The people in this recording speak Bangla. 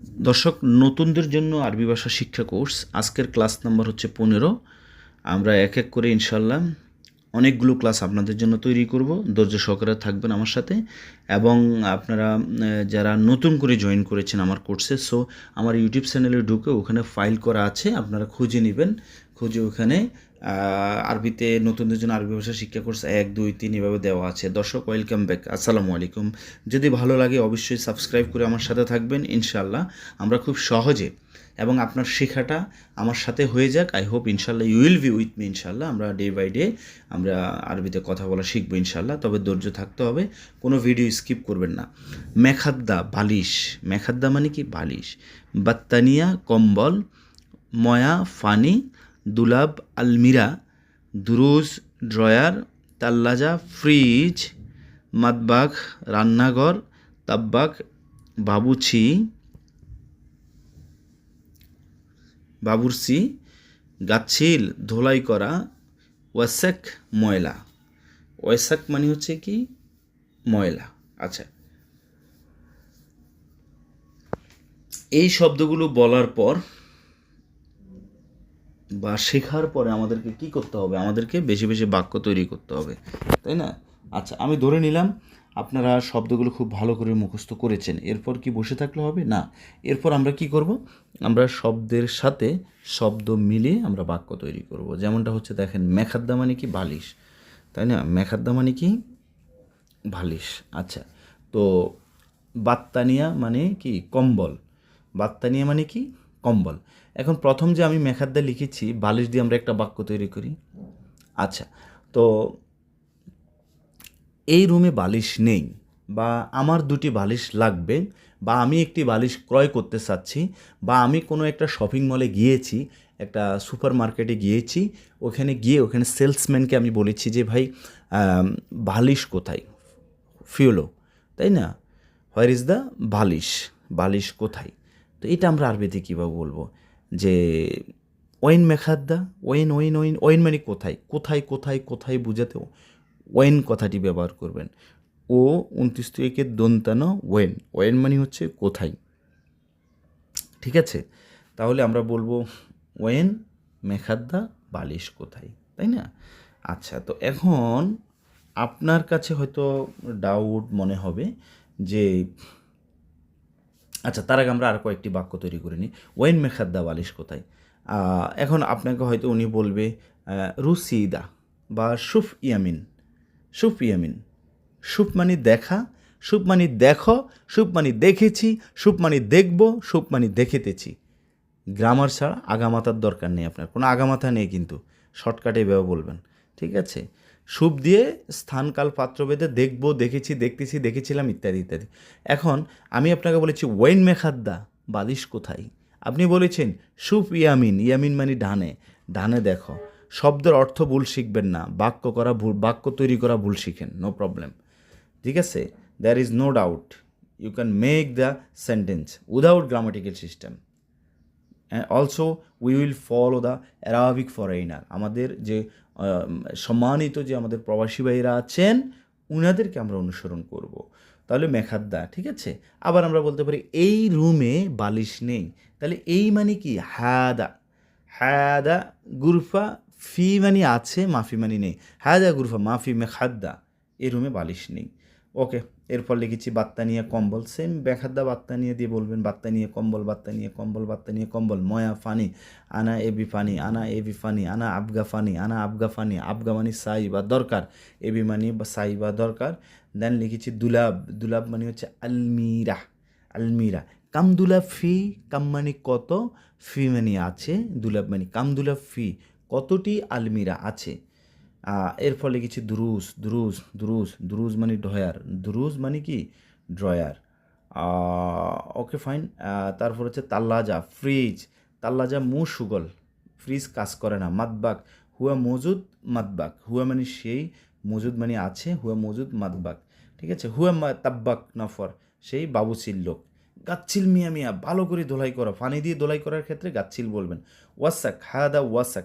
দর্শক, নতুনদের জন্য আরবি ভাষা শিক্ষা কোর্স। আজকের ক্লাস নাম্বার হচ্ছে পনেরো। আমরা এক এক করে ইনশাল্লাহ অনেকগুলো ক্লাস আপনাদের জন্য তৈরি করব। ধৈর্য সহকারে থাকবেন আমার সাথে। এবং আপনারা যারা নতুন করে জয়েন করেছেন আমার কোর্সে সো আমার ইউটিউব চ্যানেলে ঢুকে ওখানে ফাইল করা আছে, আপনারা খুঁজে নেবেন। খুঁজে ওখানে আরবিতে নতুনদের জন্য আরবি ভাষা শিক্ষা কোর্স এক, দুই, তিন এভাবে দেওয়া আছে। দর্শক ওয়েলকাম ব্যাক আসসালামু আলাইকুম। যদি ভালো লাগে অবশ্যই সাবস্ক্রাইব করে আমার সাথে থাকবেন ইনশাল্লাহ আমরা খুব সহজে এবং আপনার শেখাটা আমার সাথে হয়ে যাক। আই হোপ ইনশাল্লাহ you will be with me ইনশাল্লাহ। আমরা ডে বাই ডে আমরা আরবিতে কথা বলা শিখব ইনশাল্লাহ। তবে ধৈর্য থাকতে হবে, কোনো ভিডিও স্কিপ করবেন না। মেখাদ্দা, বালিশ। মেখাদ্দা মানে কি? বালিশ। বাত্তানিয়া, কম্বল। ময়া, ফানি। দুলাব, আলমিরা। দুরুজ, ড্রয়ার। তাল্লাজা, ফ্রিজ। মাদবাগ রান্নাঘর। তাব্বাক বাবুছি বাবুরসি গাছিল ধোলাই করা, ওয়াসাক ময়লা। ওয়াসাক মানে হচ্ছে কি? ময়লা। আচ্ছা। এই শব্দগুলো বলার পর বা শেখার পরে আমাদেরকে কি করতে হবে? আমাদেরকে বেশি বেশি বাক্য তৈরি করতে হবে। তাই না? আচ্ছা আমি ধরে নিলাম আপনারা শব্দগুলো খুব ভালো করে মুখস্থ করেছেন। এরপর কি বসে থাকলে হবে? না। এরপর আমরা কি করব? আমরা শব্দের সাথে শব্দ মিলিয়ে আমরা বাক্য তৈরি করব। যেমনটা হচ্ছে দেখেন, মেখাদ্দা মানে কি? বালিশ। তাই না? মেখাদ্দা মানে কি? বালিশ। আচ্ছা তো বাত্তানিয়া মানে কি? কম্বল। বাত্তানিয়া মানে কি? কম্বল। এখন প্রথম যে আমি মেখাদ্দা লিখেছি, বালিশ দিয়ে আমরা একটা বাক্য তৈরি করি। আচ্ছা তো এই রুমে বালিশ নেই বা আমার দুটি বালিশ লাগবে বা আমি একটি বালিশ ক্রয় করতে চাচ্ছি বা আমি কোনো একটা শপিং মলে গিয়েছি, একটা সুপার মার্কেটে গিয়েছি, ওখানে গিয়ে ওখানে সেলসম্যানকে আমি বলেছি যে, ভাই বালিশ কোথায়? ফিওলো তাই না? হোয়ার ইজ দ্য বালিশ? বালিশ কোথায়? তো এটা আমরা আরবিতে কীভাবে বলব? যে, ওয়েন মেখাদ্দা, ওয়েন ওয়েন ওয়েন ওয়েন মানে কোথায়? কোথায় কোথায় কোথায় বুঝাতে ওয়েন কথাটি ব্যবহার করবেন। ও উনত্রিশ একের দন্তানো ওয়েন ওয়েন মানে হচ্ছে কোথায়। ঠিক আছে? তাহলে আমরা বলব ওয়েন মেখাদ্দা বালিশ কোথায়, তাই না? আচ্ছা তো এখন আপনার কাছে হয়তো ডাউট মনে হবে যে আচ্ছা তার আগে আমরা আর কয়েকটি বাক্য তৈরি করে নিই। ওয়েন মেখাদ্দা বালিশ কোথায়? এখন আপনাকে হয়তো উনি বলবে রুসিদা বা সুফ ইয়ামিন। সুফ ইয়ামিন সুপ দেখা সুপ মানে দেখো সুপ দেখেছি সুপ দেখব সুপ দেখিতেছি। গ্রামার ছাড়া আগামাতার দরকার নেই আপনার, কোনো আগামাথা নেই কিন্তু, শর্টকাটে এভাবে বলবেন, ঠিক আছে? সুপ দিয়ে স্থানকাল পাত্রভেদে দেখব, দেখেছি, দেখতেছি, দেখেছিলাম, ইত্যাদি ইত্যাদি। এখন আমি আপনাকে বলেছি ওয়েন মেখাদ্দা বালিশ কোথায়? আপনি বলেছেন সুপ ইয়ামিন ইয়ামিন মানে ডানে ডানে দেখো। শব্দের অর্থ ভুল শিখবেন না, বাক্য করা ভুল, বাক্য তৈরি করা ভুল শিখেন নো প্রবলেম ঠিক আছে? There is no doubt you can make the sentence without grammatical system also we will follow the Arabic foreigner আমাদের যে সম্মানিত যে আমাদের প্রবাসী ভাইরা আছেন, উনাদেরকে আমরা অনুসরণ করব। তাহলে মেখাদ্দা, ঠিক আছে? আবার আমরা বলতে পারি, এই রুমে বালিশ নেই। তাহলে এই মানে কি? হাদা। হাদা, গুরফা ফি মানে আছে, মাফি মানে নেই। হাদা গুরফা মাফি মেখাদ্দা এই রুমে বালিশ নেই। ওকে, এরপর লিখেছি বাত্তা নিয়ে কম্বল। সেম বেখাদ্দা বাত্তা নিয়ে দিয়ে বলবেন, বাত্তা নিয়ে কম্বল, বাত্তা নিয়ে কম্বল, বাত্তা নিয়ে কম্বল। ময়া ফানি, আনা এবি ফানি, আনা এবি ফানি, আনা আবগা ফানি, আনা আবগা ফানি, আবগা মানে সাই বা দরকার এবি মানে বা সাই বা দরকার। দেন লিখেছি দুলাব দুলাব মানে হচ্ছে আলমিরা আলমিরা। কাম দুলাব ফি, কাম মানে কত, ফি মানে আছে, দুলাব মানে কাম দুলাব ফি কতটি আলমিরা আছে? এর ফলে কিছু দুরুজ দুরুজ দুরুজ দুরুজ মানে ড্রয়ার। দুরুজ মানে কি? ড্রয়ার। Okay, fine. তারপর হচ্ছে তাল্লাজা, ফ্রিজ। তাল্লাজা মু সুগল। ফ্রিজ কাজ করে না মাতবাক হুয়া মজুদ মাতবাক হুয়া মানে সেই, মজুদ মানে আছে, হুয়া মজুদ মাতবাক ঠিক আছে? হুয়া তাব্বাক নফর, সেই বাবুচিল লোক। গাচ্ছিল মিয়া মিয়া, ভালো করে দোলাই করা। পানি দিয়ে দোলাই করার ক্ষেত্রে গাচ্ছিল বলবেন। ওয়াসাক, হাদা ওয়াসাক।